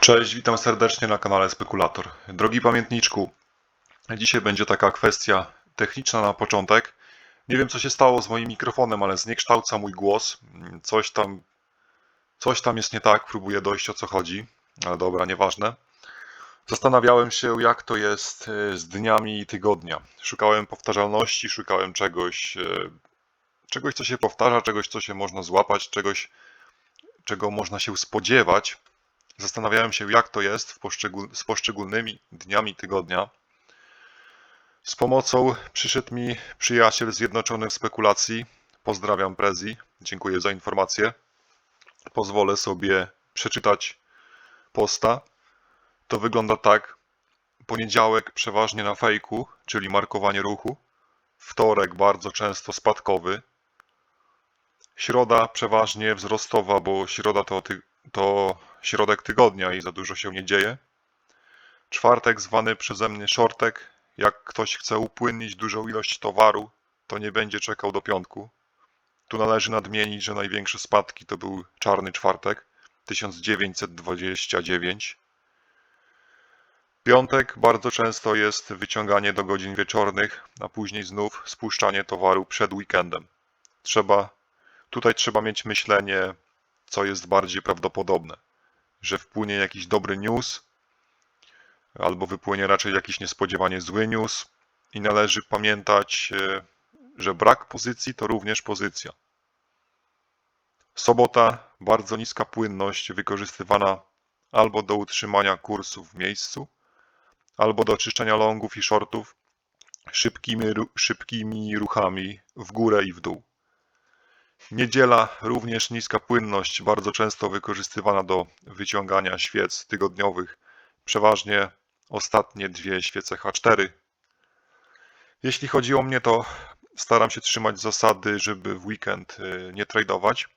Cześć, witam serdecznie na kanale Spekulator. Drogi pamiętniczku, dzisiaj będzie taka kwestia techniczna na początek. Nie wiem co się stało z moim mikrofonem, ale zniekształca mój głos. Coś tam, coś tam jest nie tak, próbuję dojść o co chodzi, ale dobra, nieważne. Zastanawiałem się, jak to jest e, z dniami tygodnia. Szukałem powtarzalności, szukałem czegoś, e, czegoś co się powtarza, czegoś co się można złapać, czegoś czego można się spodziewać. Zastanawiałem się, jak to jest poszczegól- z poszczególnymi dniami tygodnia. Z pomocą przyszedł mi przyjaciel zjednoczony w spekulacji. Pozdrawiam Prezi, dziękuję za informację. Pozwolę sobie przeczytać posta. To wygląda tak. Poniedziałek przeważnie na fejku, czyli markowanie ruchu. Wtorek bardzo często spadkowy. Środa przeważnie wzrostowa, bo środa to, to środek tygodnia i za dużo się nie dzieje. Czwartek zwany przeze mnie shortek. Jak ktoś chce upłynnić dużą ilość towaru, to nie będzie czekał do piątku. Tu należy nadmienić, że największe spadki to był czarny czwartek 1929. Piątek bardzo często jest wyciąganie do godzin wieczornych, a później znów spuszczanie towaru przed weekendem. Trzeba, tutaj trzeba mieć myślenie, co jest bardziej prawdopodobne że wpłynie jakiś dobry news, albo wypłynie raczej jakiś niespodziewanie zły news i należy pamiętać, e, że brak pozycji to również pozycja. Sobota, bardzo niska płynność wykorzystywana albo do utrzymania kursu w miejscu, albo do czyszczenia longów i shortów szybkimi, szybkimi ruchami w górę i w dół. Niedziela również niska płynność, bardzo często wykorzystywana do wyciągania świec tygodniowych, przeważnie ostatnie dwie świece H4. Jeśli chodzi o mnie, to staram się trzymać zasady, żeby w weekend y, nie tradować.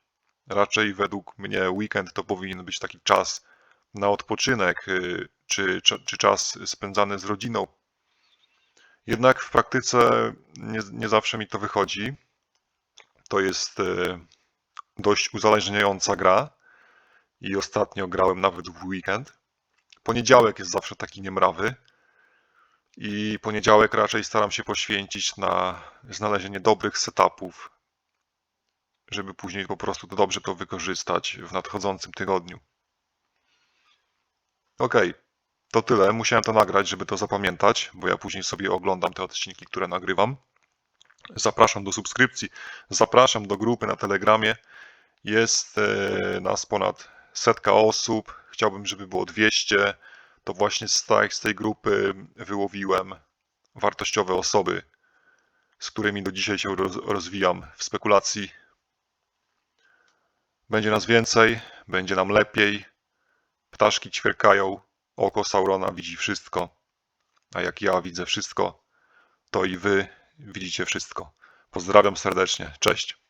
Raczej według mnie weekend to powinien być taki czas na odpoczynek, y, czy, czy, czas spędzany z rodziną. Jednak w praktyce nie, nie zawsze mi to wychodzi to jest e, dość uzależniająca gra i ostatnio grałem nawet w weekend. Poniedziałek jest zawsze taki niemrawy i poniedziałek raczej staram się poświęcić na znalezienie dobrych setupów, żeby później po prostu to dobrze to wykorzystać w nadchodzącym tygodniu. Ok, to tyle. Musiałem to nagrać, żeby to zapamiętać, bo ja później sobie oglądam te odcinki, które nagrywam. Zapraszam do subskrypcji, zapraszam do grupy na Telegramie. Jest e, nas ponad setka osób. Chciałbym, żeby było 200. To właśnie z, tak, z tej grupy wyłowiłem wartościowe osoby, z którymi do dzisiaj się roz, rozwijam w spekulacji. Będzie nas więcej, będzie nam lepiej. Ptaszki ćwierkają, oko Saurona widzi wszystko. A jak ja widzę wszystko, to i wy widzicie wszystko. Pozdrawiam serdecznie. Cześć.